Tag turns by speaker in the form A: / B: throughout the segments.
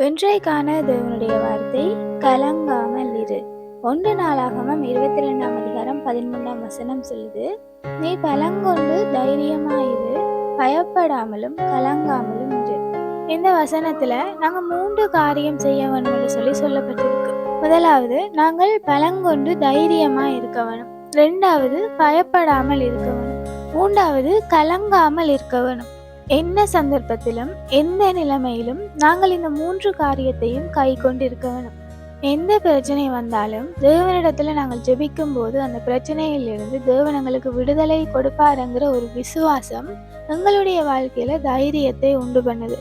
A: வென்றைக்கான தேவனுடைய வார்த்தை கலங்காமல் இரு. ஒன்று நாளாகமம் இருபத்தி ரெண்டாம் அதிகாரம் பதிமூன்றாம் வசனம் சொல்லுது நீ பலங்கொண்டு தைரியமாயிரு பயப்படாமலும் கலங்காமலும் இரு. இந்த வசனத்துல நாங்க மூன்று காரியம் செய்ய வேணும்னு சொல்லி சொல்லப்பட்டிருக்கு. முதலாவது நாங்கள் பலங்கொண்டு தைரியமா இருக்க வேணும். ரெண்டாவது பயப்படாமல் இருக்க வேணும். மூன்றாவது கலங்காமல் இருக்க வேணும். என்ன சந்தர்ப்பத்திலும் எந்த நிலைமையிலும் நாங்கள் இந்த மூன்று காரியத்தையும் கை கொண்டிருக்க வேணும் எந்த பிரச்சனை வந்தாலும் தேவனிடத்துல நாங்கள் ஜெபிக்கும் போது அந்த பிரச்சனையிலிருந்து தேவன் எங்களுக்கு விடுதலை கொடுப்பாருங்கிற ஒரு விசுவாசம் எங்களுடைய வாழ்க்கையில தைரியத்தை உண்டு பண்ணுது.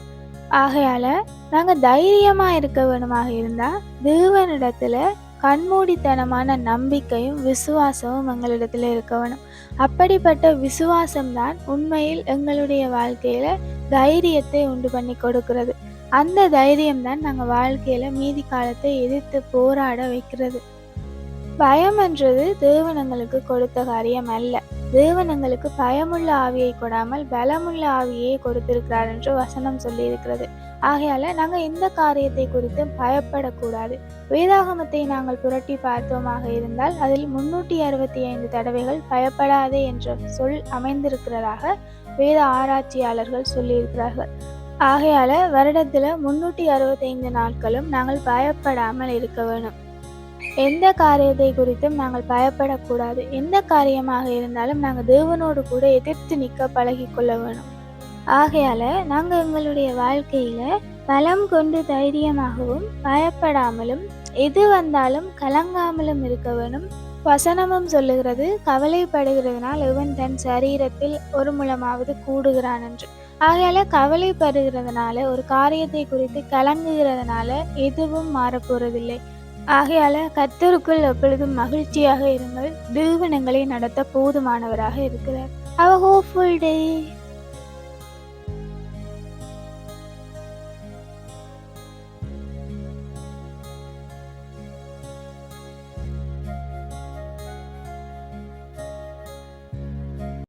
A: ஆகையால நாங்க தைரியமா இருக்க வேணுமாக இருந்தா தேவனிடத்துல கண்மூடித்தனமான நம்பிக்கையும் விசுவாசமும் எங்களிடத்துல இருக்க வேணும். அப்படிப்பட்ட விசுவாசம்தான் உண்மையில் எங்களுடைய வாழ்க்கையில தைரியத்தை உண்டு பண்ணி கொடுக்கிறது. அந்த தைரியம் தான் நாங்க வாழ்க்கையில மீதி காலத்தை எதிர்த்து போராட வைக்கிறது. பயம் என்றது கொடுத்த காரியம் அல்ல. தேவன் எங்களுக்கு பயமுள்ள ஆவியை கொடாமல் பலமுள்ள ஆவியை கொடுத்திருக்கிறார் என்று வசனம் சொல்லியிருக்கிறது. ஆகையால நாங்கள் எந்த காரியத்தை குறித்து பயப்படக்கூடாது. வேதாகமத்தை நாங்கள் புரட்டி பார்த்தோமாக இருந்தால் அதில் முன்னூற்றி அறுபத்தி ஐந்து தடவைகள் பயப்படாதே என்ற சொல் அமைந்திருக்கிறதாக வேத ஆராய்ச்சியாளர்கள் சொல்லியிருக்கிறார்கள். ஆகையால வருடத்தில் முன்னூற்றி அறுபத்தைந்து நாட்களும் நாங்கள் பயப்படாமல் இருக்க வேணும் எந்த காரியத்தை குறித்தும் நாங்கள் பயப்படக்கூடாது. எந்த காரியமாக இருந்தாலும் நாங்கள் தேவனோடு கூட எதிர்த்து நிற்க பழகி கொள்ள வேணும். ஆகையால நாங்கள் எங்களுடைய வாழ்க்கையில பலம் கொண்டு தைரியமாகவும் பயப்படாமலும் எது வந்தாலும் கலங்காமலும் இருக்க வேணும். வசனமும் சொல்லுகிறது கவலைப்படுகிறதுனால் இவன் தன் சரீரத்தில் ஒரு மூலமாவது கூடுகிறான் என்று. ஆகையால கவலைப்படுகிறதுனால ஒரு காரியத்தை குறித்து கலங்குகிறதுனால எதுவும் மாறப்போறதில்லை. ஆகையால கத்தருக்குள் எப்பொழுதும் மகிழ்ச்சியாக இருங்கள் நிறுவனங்களை நடத்த போதுமானவராக இருக்கிறார். அவ ஹோப்ஃபுல் டே